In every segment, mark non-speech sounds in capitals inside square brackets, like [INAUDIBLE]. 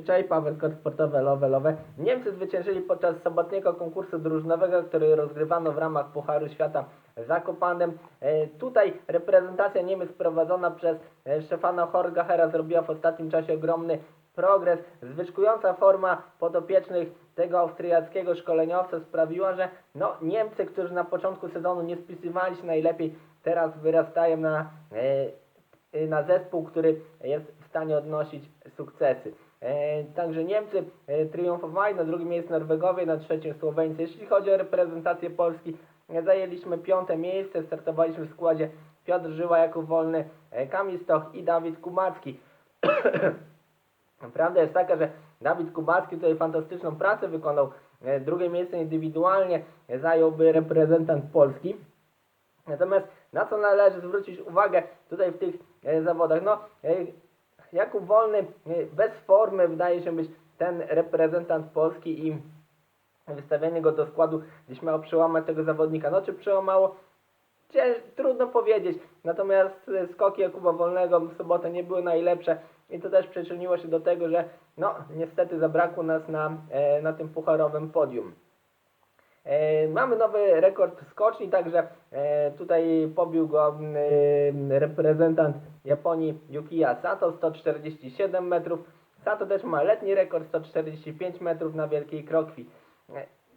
Cześć, Paweł Kot Sportowe Lowe Lowe. Niemcy zwyciężyli podczas sobotniego konkursu drużynowego, który rozgrywano w ramach Pucharu Świata Zakopanem. E, tutaj reprezentacja Niemiec prowadzona przez e, Stefana Horgachera zrobiła w ostatnim czasie ogromny progres. Zwyczkująca forma podopiecznych tego austriackiego szkoleniowca sprawiła, że no, Niemcy, którzy na początku sezonu nie spisywali się najlepiej, teraz wyrastają na e, na zespół, który jest w stanie odnosić sukcesy. E, Także Niemcy e, triumfowali, na drugim miejscu Norwegowie, na trzecim Słoweńcy. Jeśli chodzi o reprezentację Polski, e, zajęliśmy piąte miejsce, startowaliśmy w składzie Piotr Żyła, Jakub Wolny, Kamil Stoch i Dawid Kubacki. [COUGHS] Prawda jest taka, że Dawid Kubacki tutaj fantastyczną pracę wykonał. Drugie miejsce indywidualnie zająłby reprezentant Polski. Natomiast na co należy zwrócić uwagę tutaj w tych zawodach? No, Jakub Wolny e, bez formy wydaje się być ten reprezentant Polski i wystawienie go do składu gdzieś miało przełamać tego zawodnika. No czy przełamało? Trudno powiedzieć. Natomiast e, skoki Jakuba Wolnego w sobotę nie były najlepsze i to też przyczyniło się do tego, że no niestety zabrakło nas na, e, na tym pucharowym podium. E, mamy nowy rekord skoczni, także e, tutaj pobił go e, reprezentant Japonii Yukiya Sato 147 metrów. Sato też ma letni rekord 145 metrów na Wielkiej Krokwi.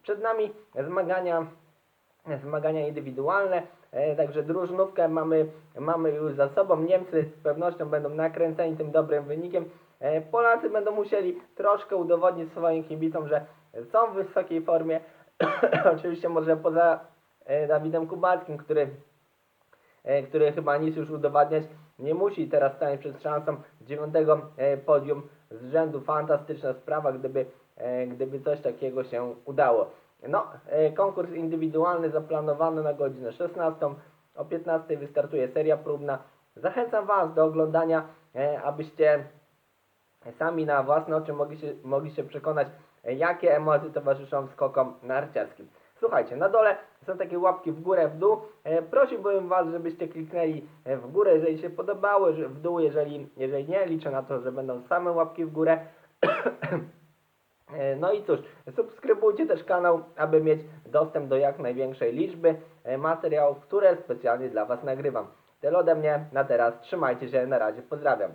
Przed nami zmagania zmagania indywidualne, także drużynówkę mamy, mamy już za sobą. Niemcy z pewnością będą nakręceni tym dobrym wynikiem. Polacy będą musieli troszkę udowodnić swoim kibicom, że są w wysokiej formie. [COUGHS] Oczywiście może poza e, Dawidem Kubackim, który, e, który chyba nic już udowadniać nie musi teraz stać przed szansą dziewiątego e, podium z rzędu. Fantastyczna sprawa, gdyby, gdyby coś takiego się udało. No, konkurs indywidualny zaplanowany na godzinę 16. O 15 wystartuje seria próbna. Zachęcam Was do oglądania, abyście sami na własne oczy mogli się, mogli się przekonać, jakie emocje towarzyszą skokom narciarskim. Słuchajcie, na dole są takie łapki w górę, w dół. E, prosiłbym Was, żebyście kliknęli w górę, jeżeli się podobały, w dół, jeżeli, jeżeli nie. Liczę na to, że będą same łapki w górę. E, No i cóż, subskrybujcie też kanał, aby mieć dostęp do jak największej liczby e, materiałów, które specjalnie dla Was nagrywam. Tyle ode mnie na teraz. Trzymajcie się, na razie, pozdrawiam.